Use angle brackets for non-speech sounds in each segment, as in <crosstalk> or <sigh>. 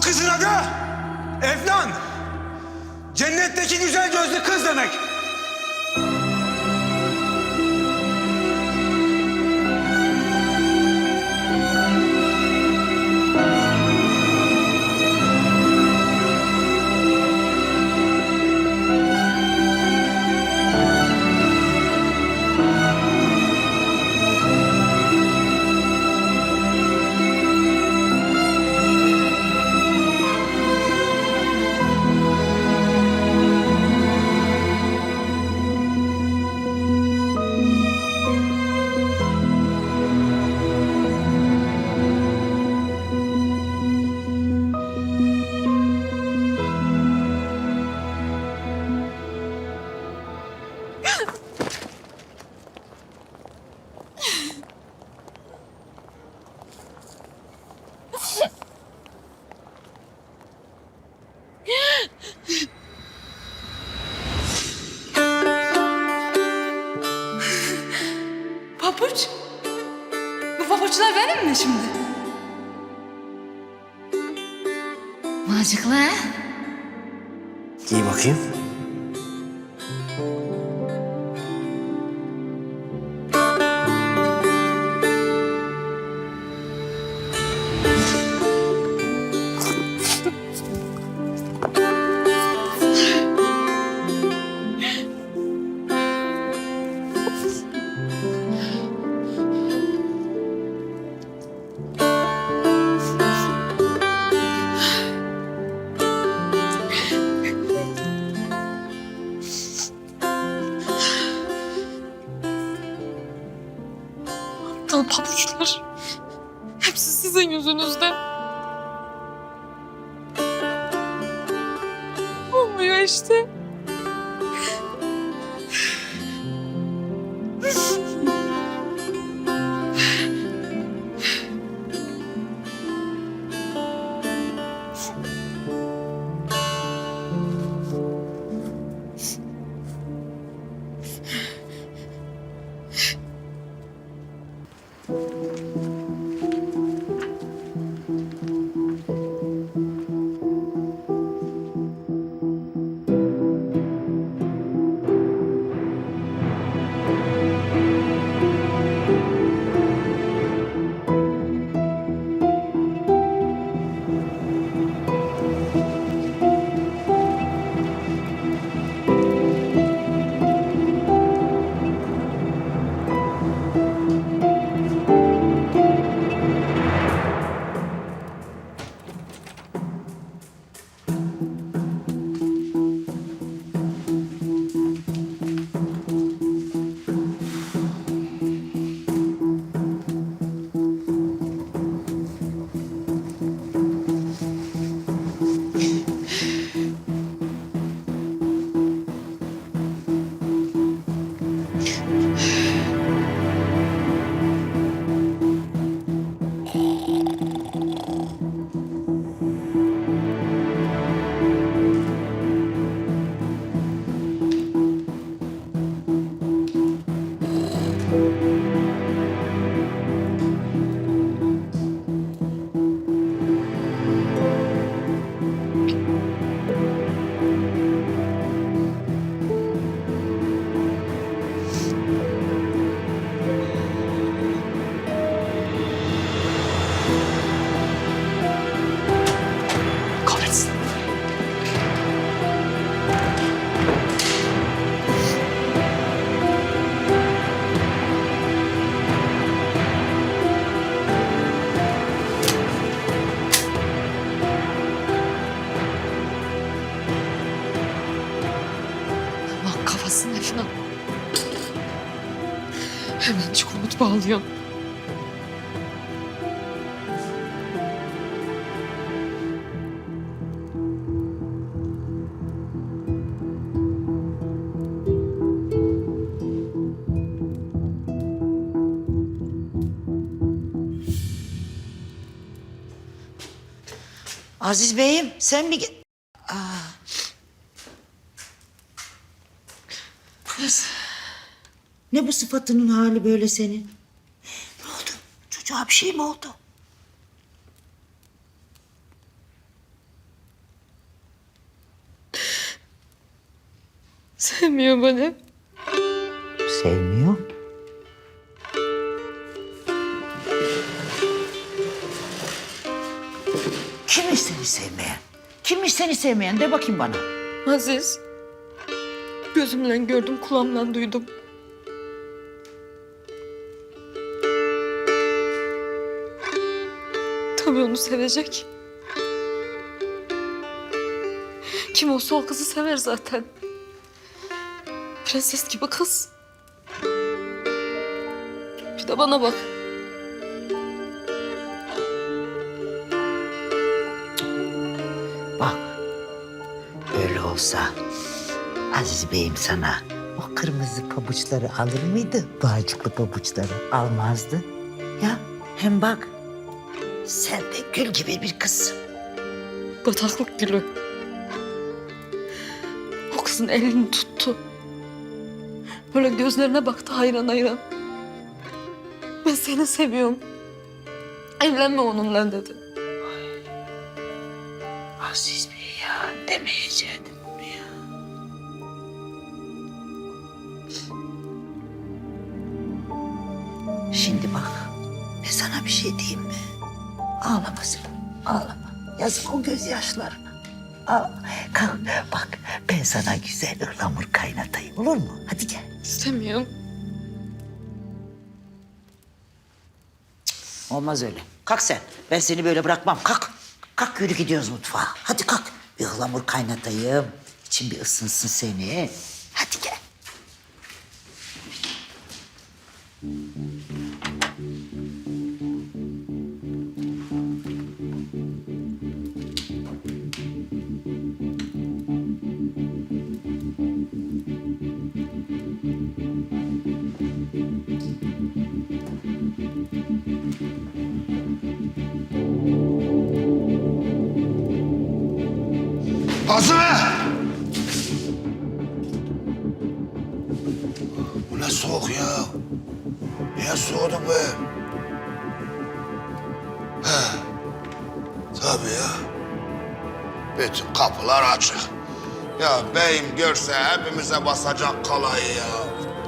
kızın adı Efnan. Cennetteki güzel gözlü kız demek. Pabuç? Bu pabuçlar benim mi şimdi? Macıklı ha? Giy bakayım. Yüzünüzden. Olmuyor işte. <laughs> Hemen çikolata bağlıyor. Aziz Bey'im sen mi... Aa. Kız. Ne bu sıfatının hali böyle senin? Ne oldu? Çocuğa bir şey mi oldu? Sevmiyor beni. Sevmiyor. Kimmiş seni sevmeyen? Kimmiş seni sevmeyen de bakayım bana. Aziz. Gözümle gördüm, kulağımla duydum. Tabii onu sevecek. Kim olsa o kızı sever zaten. Prenses gibi kız. Bir de bana bak. Bak. Öyle olsa Aziz Bey'im sana o kırmızı pabuçları alır mıydı? Bağcıklı pabuçları almazdı. Ya hem bak sen de gül gibi bir kızsın. Bataklık gülü. O kızın elini tuttu. Böyle gözlerine baktı hayran hayran. Ben seni seviyorum. Evlenme onunla dedi. Aziz Bey ya demeyecektim bunu ya. Şimdi bak ben sana bir şey diyeyim mi? Ağlama sen ağlama. Yazık o gözyaşlarına. Ağlama. Kalk bak ben sana güzel ıhlamur kaynatayım olur mu? Hadi gel. İstemiyorum. Olmaz öyle. Kalk sen. Ben seni böyle bırakmam. Kalk. Kalk yürü gidiyoruz mutfağa. Hadi kalk. Bir ıhlamur kaynatayım. İçin bir ısınsın seni. Hadi gel. Azime! Bu ne soğuk ya? Niye soğudu be? He. Tabii ya. Bütün kapılar açık. Ya beyim görse hepimize basacak kalayı ya.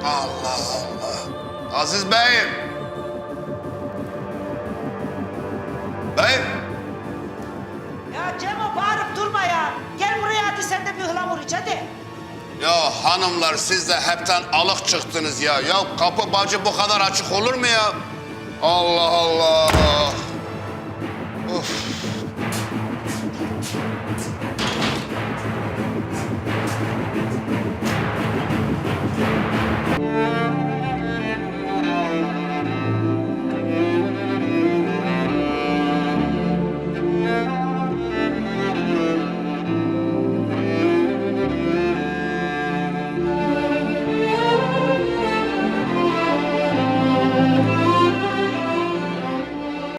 Allah Allah. Aziz beyim. Beyim. Ya Cemo bağırıp durma ya de bir ıhlamur iç. Ya hanımlar siz de hepten alık çıktınız ya. Ya kapı bacı bu kadar açık olur mu ya? Allah Allah. Of.